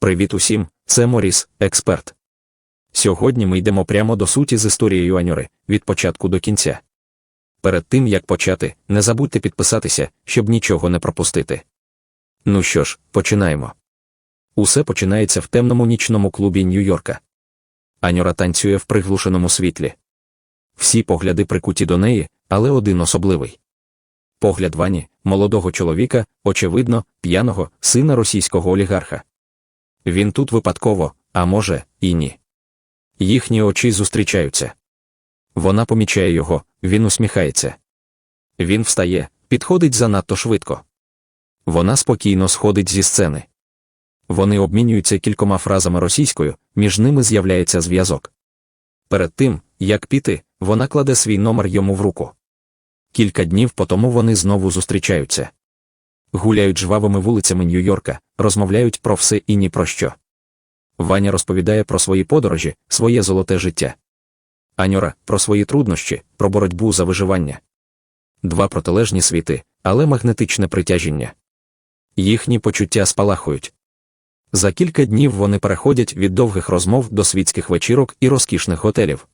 Привіт усім, це Моріс, експерт. Сьогодні ми йдемо прямо до суті з історією Аньори від початку до кінця. Перед тим як почати, не забудьте підписатися, щоб нічого не пропустити. Ну що ж, починаємо. Усе починається в темному нічному клубі Нью-Йорка. Аньора танцює в приглушеному світлі. Всі погляди прикуті до неї, але один особливий. Погляд Вані, молодого чоловіка, очевидно, п'яного, сина російського олігарха. Він тут випадково, а може, і ні. Їхні очі зустрічаються. Вона помічає його, він усміхається. Він встає, підходить занадто швидко. Вона спокійно сходить зі сцени. Вони обмінюються кількома фразами російською, між ними з'являється зв'язок. Перед тим, як піти, вона кладе свій номер йому в руку. Кілька днів потому вони знову зустрічаються. Гуляють жвавими вулицями Нью-Йорка, розмовляють про все і ні про що. Ваня розповідає про свої подорожі, своє золоте життя. Аньора про свої труднощі, про боротьбу за виживання. Два протилежні світи, але магнетичне притяжіння. Їхні почуття спалахують. За кілька днів вони переходять від довгих розмов до світських вечірок і розкішних готелів.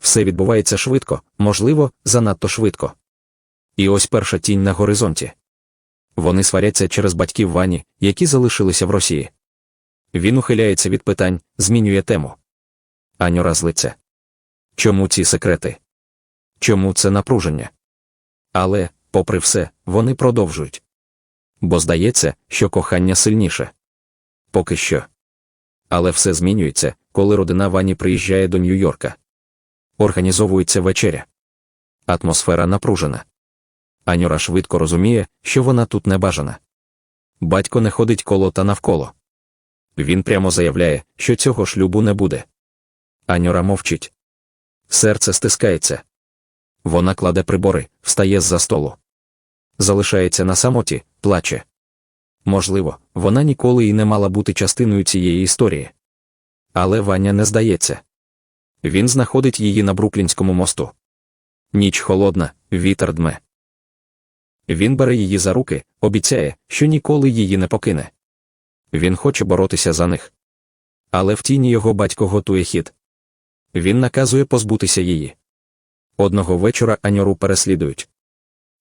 Все відбувається швидко, можливо, занадто швидко. І ось перша тінь на горизонті. Вони сваряться через батьків Вані, які залишилися в Росії. Він ухиляється від питань, змінює тему. Анюра злиться. Чому ці секрети? Чому це напруження? Але, попри все, вони продовжують. Бо здається, що кохання сильніше. Поки що. Але все змінюється, коли родина Вані приїжджає до Нью-Йорка. Організовується вечеря. Атмосфера напружена. Анюра швидко розуміє, що вона тут не бажана. Батько не ходить коло та навколо. Він прямо заявляє, що цього шлюбу не буде. Анюра мовчить. Серце стискається. Вона кладе прибори, встає з-за столу. Залишається на самоті, плаче. Можливо, вона ніколи і не мала бути частиною цієї історії. Але Ваня не здається. Він знаходить її на Бруклінському мосту. Ніч холодна, вітер дме. Він бере її за руки, обіцяє, що ніколи її не покине. Він хоче боротися за них. Але в тіні його батько готує хід. Він наказує позбутися її. Одного вечора Аньору переслідують.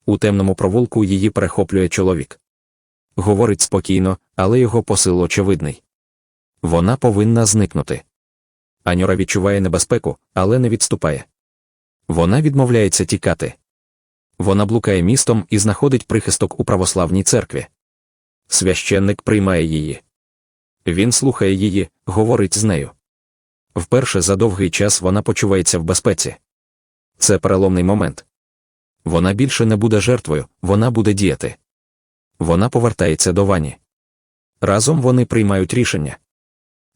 У темному провулку її перехоплює чоловік. Говорить спокійно, але його посил очевидний. Вона повинна зникнути. Аньора відчуває небезпеку, але не відступає. Вона відмовляється тікати. Вона блукає містом і знаходить прихисток у православній церкві. Священник приймає її. Він слухає її, говорить з нею. Вперше за довгий час вона почувається в безпеці. Це переломний момент. Вона більше не буде жертвою, вона буде діяти. Вона повертається до вані. Разом вони приймають рішення.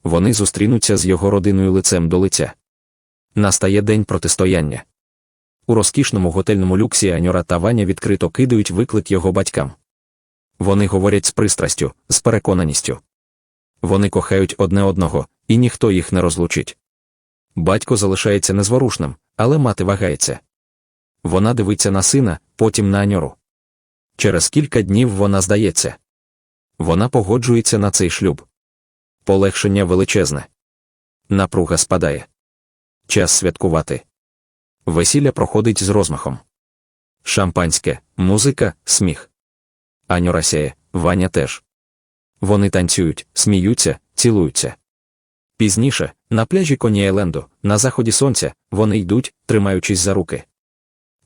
Вони зустрінуться з його родиною лицем до лиця. Настає день протистояння. У розкішному готельному люксі Аньора та Ваня відкрито кидають виклик його батькам. Вони говорять з пристрастю, з переконаністю. Вони кохають одне одного, і ніхто їх не розлучить. Батько залишається незворушним, але мати вагається. Вона дивиться на сина, потім на Аньору. Через кілька днів вона здається. Вона погоджується на цей шлюб. Полегшення величезне. Напруга спадає. Час святкувати. Весілля проходить з розмахом. Шампанське, музика, сміх. Аню сяє, Ваня теж. Вони танцюють, сміються, цілуються. Пізніше, на пляжі Коні-Айленду, на заході сонця, вони йдуть, тримаючись за руки.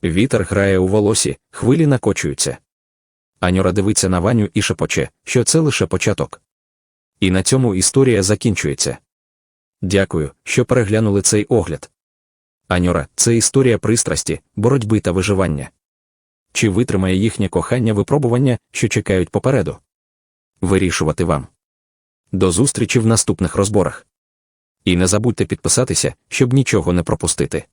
Вітер грає у волосі, хвилі накочуються. Анюра дивиться на Ваню і шепоче, що це лише початок. І на цьому історія закінчується. Дякую, що переглянули цей огляд. Анюра це історія пристрасті, боротьби та виживання. Чи витримає їхнє кохання випробування, що чекають попереду? Вирішувати вам. До зустрічі в наступних розборах. І не забудьте підписатися, щоб нічого не пропустити.